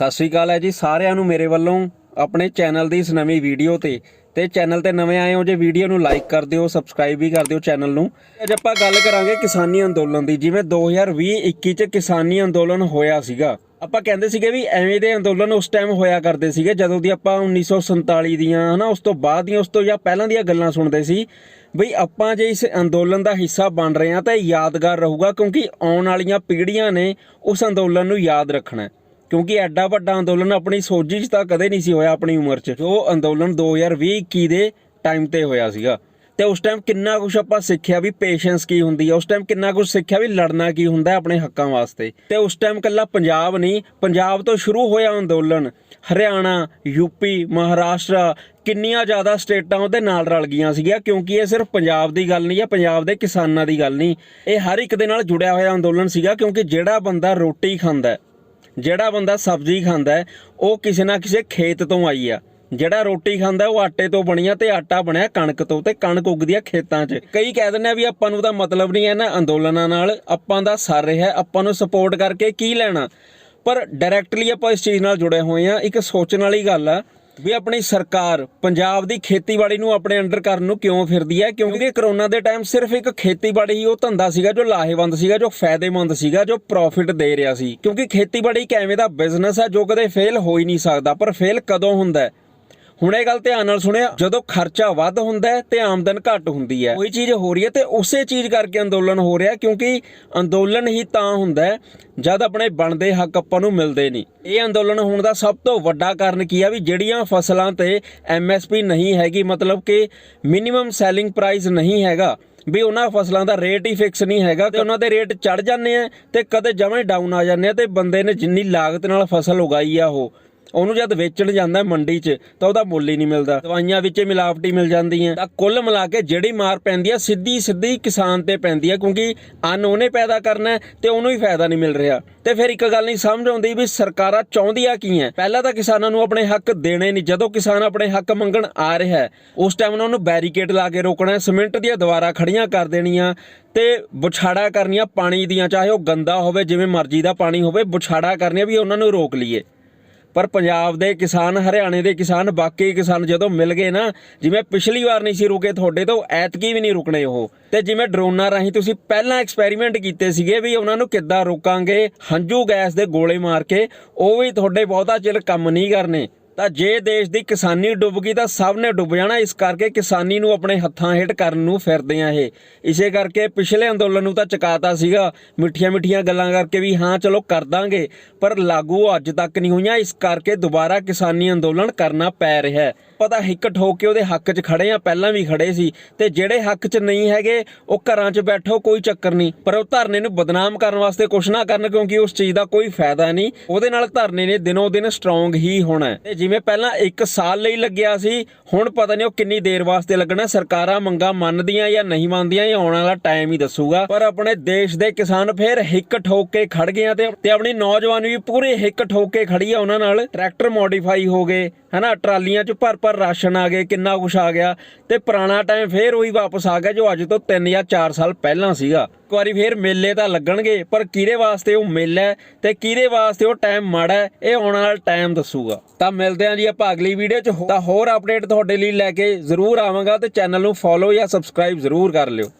ਸਤਿ ਸ਼੍ਰੀ ਅਕਾਲ ਹੈ ਜੀ ਸਾਰਿਆਂ ਨੂੰ ਮੇਰੇ ਵੱਲੋਂ ਆਪਣੇ ਚੈਨਲ ਦੀ ਇਸ ਨਵੀਂ ਵੀਡੀਓ ਤੇ। ਤੇ ਚੈਨਲ ਤੇ ਨਵੇਂ ਆਏ ਹੋ ਜੇ ਵੀਡੀਓ ਨੂੰ ਲਾਈਕ ਕਰ ਦਿਓ, ਸਬਸਕ੍ਰਾਈਬ ਵੀ ਕਰ ਦਿਓ ਚੈਨਲ ਨੂੰ। ਅੱਜ ਆਪਾਂ ਗੱਲ ਕਰਾਂਗੇ ਕਿਸਾਨੀ ਅੰਦੋਲਨ ਦੀ, ਜਿਵੇਂ 2020-21 ਚ ਕਿਸਾਨੀ ਅੰਦੋਲਨ ਹੋਇਆ ਸੀਗਾ। ਆਪਾਂ ਕਹਿੰਦੇ ਸੀਗੇ ਵੀ ਐਵੇਂ ਦੇ ਅੰਦੋਲਨ ਉਸ ਟਾਈਮ ਹੋਇਆ ਕਰਦੇ ਸੀਗੇ, ਜਦੋਂ ਦੀ ਆਪਾਂ 1947 ਦੀਆਂ, ਹਨਾ, ਉਸ ਤੋਂ ਬਾਅਦ ਦੀਆਂ, ਉਸ ਤੋਂ ਜਾਂ ਪਹਿਲਾਂ ਦੀਆਂ ਗੱਲਾਂ ਸੁਣਦੇ ਸੀ, ਬਈ ਆਪਾਂ ਜੇ ਇਸ ਅੰਦੋਲਨ ਦਾ ਹਿੱਸਾ ਬਣ ਰਹੇ ਹਾਂ ਤਾਂ ਇਹ ਯਾਦਗਾਰ ਰਹੂਗਾ ਕਿਉਂਕਿ ਆਉਣ ਵਾਲੀਆਂ ਪੀੜ੍ਹੀਆਂ ਨੇ ਉਸ ਅੰਦੋਲਨ ਨੂੰ ਯਾਦ ਰੱਖਣਾ ਹੈ। ਕਿਉਂਕਿ ਐਡਾ ਵੱਡਾ ਅੰਦੋਲਨ ਆਪਣੀ ਸੋਝੀ 'ਚ ਤਾਂ ਕਦੇ ਨਹੀਂ ਸੀ ਹੋਇਆ ਆਪਣੀ ਉਮਰ 'ਚ। ਉਹ ਅੰਦੋਲਨ 2020-21 ਦੇ ਟਾਈਮ ਤੇ ਹੋਇਆ ਸੀਗਾ। ਤੇ ਉਸ ਟਾਈਮ ਕਿੰਨਾ ਕੁਝ ਆਪਾਂ ਸਿੱਖਿਆ ਵੀ ਪੇਸ਼ੈਂਸ ਕੀ ਹੁੰਦੀ ਹੈ ਉਸ ਟਾਈਮ ਕਿੰਨਾ ਕੁਝ ਸਿੱਖਿਆ ਵੀ ਲੜਨਾ ਕੀ ਹੁੰਦਾ ਆਪਣੇ ਹੱਕਾਂ ਵਾਸਤੇ। ਤੇ ਉਸ ਟਾਈਮ ਕੱਲਾ ਪੰਜਾਬ ਨਹੀਂ, ਪੰਜਾਬ ਤੋਂ ਸ਼ੁਰੂ ਹੋਇਆ ਅੰਦੋਲਨ। ਹਰਿਆਣਾ ਯੂਪੀ ਮਹਾਰਾਸ਼ਟਰ, ਕਿੰਨੀਆਂ ਜ਼ਿਆਦਾ ਸਟੇਟਾਂ ਉਹਦੇ ਨਾਲ ਰਲ ਗਈਆਂ ਸੀਗੀਆਂ, ਕਿਉਂਕਿ ਇਹ ਸਿਰਫ ਪੰਜਾਬ ਦੀ ਗੱਲ ਨਹੀਂ ਹੈ ਪੰਜਾਬ ਦੇ ਕਿਸਾਨਾਂ ਦੀ ਗੱਲ ਨਹੀਂ। ਇਹ ਹਰ ਇੱਕ ਦੇ ਨਾਲ ਜੁੜਿਆ ਹੋਇਆ ਅੰਦੋਲਨ ਸੀਗਾ, ਕਿਉਂਕਿ ਜਿਹੜਾ ਬੰਦਾ ਰੋਟੀ ਖਾਂਦਾ ਜਿਹੜਾ ਬੰਦਾ ਸਬਜ਼ੀ ਖਾਂਦਾ ਹੈ, ਉਹ ਕਿਸੇ ਨਾ ਕਿਸੇ ਖੇਤ ਤੋਂ ਆਈ ਆ। ਜਿਹੜਾ ਰੋਟੀ ਖਾਂਦਾ ਉਹ ਆਟੇ ਤੋਂ ਬਣੀਆ ਤੇ ਆਟਾ ਬਣਿਆ ਕਣਕ ਤੋਂ ਤੇ ਕਣਕ ਉੱਗਦੀ ਆ ਖੇਤਾਂ 'ਚ। ਕਈ ਕਹਿ ਦਿੰਦੇ ਆ ਵੀ ਆਪਾਂ ਨੂੰ ਤਾਂ ਮਤਲਬ ਨਹੀਂ ਹੈ ਨਾ ਅੰਦੋਲਨਾਂ ਨਾਲ ਆਪਾਂ ਦਾ ਸਰ ਰਿਹਾ ਆਪਾਂ ਨੂੰ ਸਪੋਰਟ ਕਰਕੇ ਕੀ ਲੈਣਾ। ਪਰ ਡਾਇਰੈਕਟਲੀ ਆਪਾਂ ਇਸ ਚੀਜ਼ ਨਾਲ ਜੁੜੇ ਹੋਏ ਆ ਇੱਕ ਸੋਚਣ ਵਾਲੀ ਗੱਲ ਆ ਵੀ ਆਪਣੀ ਸਰਕਾਰ ਪੰਜਾਬ ਦੀ ਖੇਤੀਬਾੜੀ ਨੂੰ ਆਪਣੇ ਅੰਡਰ ਕਰਨ ਨੂੰ ਕਿਉਂ ਫਿਰਦੀ ਹੈ? ਕਿਉਂਕਿ ਕਰੋਨਾ ਦੇ ਟਾਈਮ ਸਿਰਫ ਇੱਕ ਖੇਤੀਬਾੜੀ ਹੀ ਉਹ ਧੰਦਾ ਸੀਗਾ ਜੋ ਲਾਹੇਵੰਦ ਸੀਗਾ, ਜੋ ਫਾਇਦੇਮੰਦ ਸੀਗਾ, ਜੋ ਪ੍ਰੋਫਿਟ ਦੇ ਰਿਹਾ ਸੀ। ਕਿਉਂਕਿ ਖੇਤੀਬਾੜੀ ਇੱਕ ਐਵੇਂ ਦਾ ਬਿਜ਼ਨਸ ਹੈ ਜੋ ਕਦੇ ਫੇਲ ਹੋ ਹੀ ਨਹੀਂ ਸਕਦਾ, ਪਰ ਫੇਲ ਕਦੋਂ ਹੁੰਦਾ ਹੈ? ਹੁਣ ਇਹ ਗੱਲ ਧਿਆਨ ਨਾਲ ਸੁਣਿਆ, ਜਦੋਂ ਖਰਚਾ ਵੱਧ ਹੁੰਦਾ ਹੈ ਤੇ ਆਮਦਨ ਘੱਟ ਹੁੰਦੀ ਹੈ। ਉਹੀ ਚੀਜ਼ ਹੋ ਰਹੀ ਹੈ ਤੇ ਉਸੇ ਚੀਜ਼ ਕਰਕੇ ਅੰਦੋਲਨ ਹੋ ਰਿਹਾ ਕਿਉਂਕਿ ਅੰਦੋਲਨ ਹੀ ਤਾਂ ਹੁੰਦਾ ਹੈ ਜਦ ਆਪਣੇ ਬਣਦੇ ਹੱਕ ਆਪਾਂ ਨੂੰ ਮਿਲਦੇ ਨਹੀਂ। ਇਹ ਅੰਦੋਲਨ ਹੋਣ ਦਾ ਸਭ ਤੋਂ ਵੱਡਾ ਕਾਰਨ ਕੀ ਆ ਵੀ ਜਿਹੜੀਆਂ ਫਸਲਾਂ ਤੇ ਐਮਐਸਪੀ ਨਹੀਂ ਹੈਗੀ, ਮਤਲਬ ਕਿ ਮਿਨੀਮਮ ਸੈਲਿੰਗ ਪ੍ਰਾਈਸ ਨਹੀਂ ਹੈਗਾ, ਵੀ ਉਹਨਾਂ ਫਸਲਾਂ ਦਾ ਰੇਟ ਹੀ ਫਿਕਸ ਨਹੀਂ ਹੈਗਾ, ਤੇ ਉਹਨਾਂ ਦੇ ਰੇਟ ਚੜ ਜਾਂਦੇ ਆ ਤੇ ਕਦੇ ਜਮਾਂ ਡਾਊਨ ਆ ਜਾਂਦੇ ਆ ਤੇ ਬੰਦੇ ਨੇ ਜਿੰਨੀ ਲਾਗਤ ਨਾਲ ਫਸਲ ਉਗਾਈ ਆ ਉਹ। ਉਹਨੂੰ ਜਦ ਵੇਚਣ ਜਾਂਦਾ ਮੰਡੀ 'ਚ, ਤਾਂ ਉਹਦਾ ਮੁੱਲ ਹੀ ਨਹੀਂ ਮਿਲਦਾ। ਦਵਾਈਆਂ ਵਿੱਚ ਮਿਲਾਵਟੀ ਮਿਲ ਜਾਂਦੀ ਹੈ ਤਾਂ ਕੁੱਲ ਮਿਲਾ ਕੇ ਜਿਹੜੀ ਮਾਰ ਪੈਂਦੀ ਹੈ ਸਿੱਧੀ ਸਿੱਧੀ ਕਿਸਾਨ ਤੇ ਪੈਂਦੀ ਹੈ ਕਿਉਂਕਿ ਅੰਨ ਉਹਨੇ ਪੈਦਾ ਕਰਨਾ ਹੈ ਤੇ ਉਹਨੂੰ ਹੀ ਫਾਇਦਾ ਨਹੀਂ ਮਿਲ ਰਿਹਾ। ਤੇ ਫਿਰ ਇੱਕ ਗੱਲ ਨਹੀਂ ਸਮਝ ਆਉਂਦੀ ਵੀ ਸਰਕਾਰਾਂ ਚਾਹੁੰਦੀਆਂ ਕੀ ਹੈ? ਪਹਿਲਾਂ ਤਾਂ ਕਿਸਾਨਾਂ ਨੂੰ ਆਪਣੇ ਹੱਕ ਦੇਣੇ ਨਹੀਂ। ਜਦੋਂ ਕਿਸਾਨ ਆਪਣੇ ਹੱਕ ਮੰਗਣ ਆ ਰਿਹਾ ਹੈ, ਉਸ ਟਾਈਮ ਉਹਨਾਂ ਨੂੰ ਬੈਰੀਕੇਡ ਲਾ ਕੇ ਰੋਕਣਾ ਹੈ, ਸਿਮੈਂਟ ਦੀਆਂ ਦੀਵਾਰਾਂ ਖੜੀਆਂ ਕਰ ਦੇਣੀਆਂ ਤੇ ਬੁਛਾੜਾ ਕਰਨੀਆਂ ਪਾਣੀ ਦੀਆਂ, ਚਾਹੇ ਉਹ ਗੰਦਾ ਹੋਵੇ, ਜਿਵੇਂ ਮਰਜ਼ੀ ਦਾ ਪਾਣੀ ਹੋਵੇ ਬੁਛਾੜਾ ਕਰਨੀਆਂ ਵੀ ਉਹਨਾਂ ਨੂੰ ਰੋਕ ਲਈਏ। ਪਰ ਪੰਜਾਬ ਦੇ ਕਿਸਾਨ, ਹਰਿਆਣੇ ਦੇ ਕਿਸਾਨ, ਬਾਕੀ ਕਿਸਾਨ ਜਦੋਂ ਮਿਲ ਗਏ ਨਾ, ਜਿਵੇਂ ਪਿਛਲੀ ਵਾਰ ਨਹੀਂ ਸੀ ਰੁਕੇ ਤੁਹਾਡੇ ਤੋਂ, ਐਤਕੀ ਵੀ ਨਹੀਂ ਰੁਕਣੇ ਉਹ। ਤੇ ਜਿਵੇਂ ਡਰੋਨਾਂ ਰਾਹੀਂ ਤੁਸੀਂ ਪਹਿਲਾਂ ਐਕਸਪੈਰੀਮੈਂਟ ਕੀਤੇ ਸੀਗੇ ਵੀ ਉਹਨਾਂ ਨੂੰ ਕਿੱਦਾਂ ਰੋਕਾਂਗੇ, ਹੰਝੂ ਗੈਸ ਦੇ ਗੋਲੇ ਮਾਰ ਕੇ, ਉਹ ਵੀ ਤੁਹਾਡੇ ਬਹੁਤਾ ਚਿਰ ਕੰਮ ਨਹੀਂ ਕਰਨੇ। ਤਾਂ ਜੇ ਦੇਸ਼ ਦੀ ਕਿਸਾਨੀ ਡੁੱਬ ਗਈ ਤਾਂ ਸਭ ਨੇ ਡੁੱਬ ਜਾਣਾ। ਇਸ ਕਰਕੇ ਕਿਸਾਨੀ ਨੂੰ ਆਪਣੇ ਹੱਥਾਂ ਹੇਠ ਕਰਨ ਨੂੰ ਫਿਰਦੇ ਆ ਇਹ। ਇਸੇ ਕਰਕੇ ਪਿਛਲੇ ਅੰਦੋਲਨ ਨੂੰ ਤਾਂ ਚਕਾਤਾ ਸੀਗਾ। ਮਿੱਠੀਆਂ ਮਿੱਠੀਆਂ ਗੱਲਾਂ ਕਰਕੇ ਵੀ ਹਾਂ, ਚਲੋ ਕਰ ਦਾਂਗੇ, ਪਰ ਲਾਗੂ ਅੱਜ ਤੱਕ ਨਹੀਂ ਹੋਈਆਂ। ਇਸ ਕਰਕੇ ਦੁਬਾਰਾ ਕਿਸਾਨੀ ਅੰਦੋਲਨ ਕਰਨਾ ਪੈ ਰਿਹਾ ਹੈ। ਪਤਾ ਹਿੱਕ ਠੋਕ ਕੇ ਉਹਦੇ ਹੱਕ 'ਚ ਖੜੇ ਆ, ਪਹਿਲਾਂ ਵੀ ਖੜੇ ਸੀ। ਤੇ ਜਿਹੜੇ ਹੱਕ 'ਚ ਨਹੀਂ ਹੈਗੇ, ਉਹ ਘਰਾਂ 'ਚ ਬੈਠੋ, ਕੋਈ ਚੱਕਰ ਨਹੀਂ। ਪਰ ਉਹ ਧਰਨੇ ਨੂੰ ਬਦਨਾਮ ਕਰਨ ਵਾਸਤੇ ਕੁਛ ਨਾ ਕਰਨ, ਕਿਉਂਕਿ ਉਸ ਚੀਜ਼ ਦਾ ਕੋਈ ਫਾਇਦਾ ਨਹੀਂ। ਉਹਦੇ ਨਾਲ ਧਰਨੇ ਨੇ ਦਿਨੋਂ ਦਿਨ ਸਟਰੋਂਗ ਹੀ ਹੋਣਾ ਤੇ ਜਿਵੇਂ ਪਹਿਲਾਂ 1 ਸਾਲ ਲਈ ਲੱਗਿਆ ਸੀ, ਹੁਣ ਪਤਾ ਨਹੀਂ ਉਹ ਕਿੰਨੀ ਦੇਰ ਵਾਸਤੇ ਲੱਗਣਾ ਸਰਕਾਰਾਂ ਮੰਗਾਂ ਮੰਨਦੀਆਂ ਜਾਂ ਨਹੀਂ ਮੰਨਦੀਆਂ, ਇਹ ਆਉਣ ਵਾਲਾ ਟਾਈਮ ਹੀ ਦੱਸੂਗਾ। ਪਰ ਆਪਣੇ ਦੇਸ਼ ਦੇ ਕਿਸਾਨ ਫੇਰ ਹਿੱਕ ਠੋਕ ਕੇ ਖੜ ਗਏ ਆ ਤੇ ਤੇ ਆਪਣੀ ਨੌਜਵਾਨ ਵੀ ਪੂਰੇ ਹਿੱਕ ਠੋਕ ਕੇ ਖੜੀ ਆ ਉਹਨਾਂ ਨਾਲ। ਟਰੈਕਟਰ ਮੋਡੀਫਾਈ ਹੋ ਗਏ, ਹਨਾ, ਟਰਾਲੀਆਂ 'ਚ ਭਰ ਭਰ ਰਾਸ਼ਨ ਆ ਗਏ, ਕਿੰਨਾ ਕੁਛ ਆ ਗਿਆ ਤੇ ਪੁਰਾਣਾ ਟਾਈਮ ਫੇਰ ਉਹੀ ਵਾਪਸ ਆ ਗਿਆ ਜੋ ਅੱਜ ਤੋਂ 3 ਜਾਂ 4 ਸਾਲ ਪਹਿਲਾਂ ਸੀਗਾ। ਇੱਕ ਵਾਰੀ ਫੇਰ ਮੇਲੇ ਤਾਂ ਲੱਗਣਗੇ, ਪਰ ਕਿਹਦੇ ਵਾਸਤੇ ਉਹ ਮੇਲਾ ਹੈ ਤੇ ਕਿਹਦੇ ਵਾਸਤੇ ਉਹ ਟਾਈਮ ਮਾੜਾ ਹੈ, ਇਹ ਆਉਣ ਵਾਲਾ ਟਾਈਮ ਦੱਸੂਗਾ। ਤਾਂ ਮਿਲਦੇ ਆਂ ਜੀ ਆਪਾਂ ਅਗਲੀ ਵੀਡੀਓ 'ਚ। ਤਾਂ ਹੋਰ ਅਪਡੇਟ ਤੁਹਾਡੇ ਲਈ ਲੈ ਕੇ ਜ਼ਰੂਰ ਆਵਾਂਗਾ ਤੇ ਚੈਨਲ ਨੂੰ ਫੋਲੋ ਜਾਂ ਸਬਸਕ੍ਰਾਈਬ ਜ਼ਰੂਰ ਕਰ ਲਿਓ।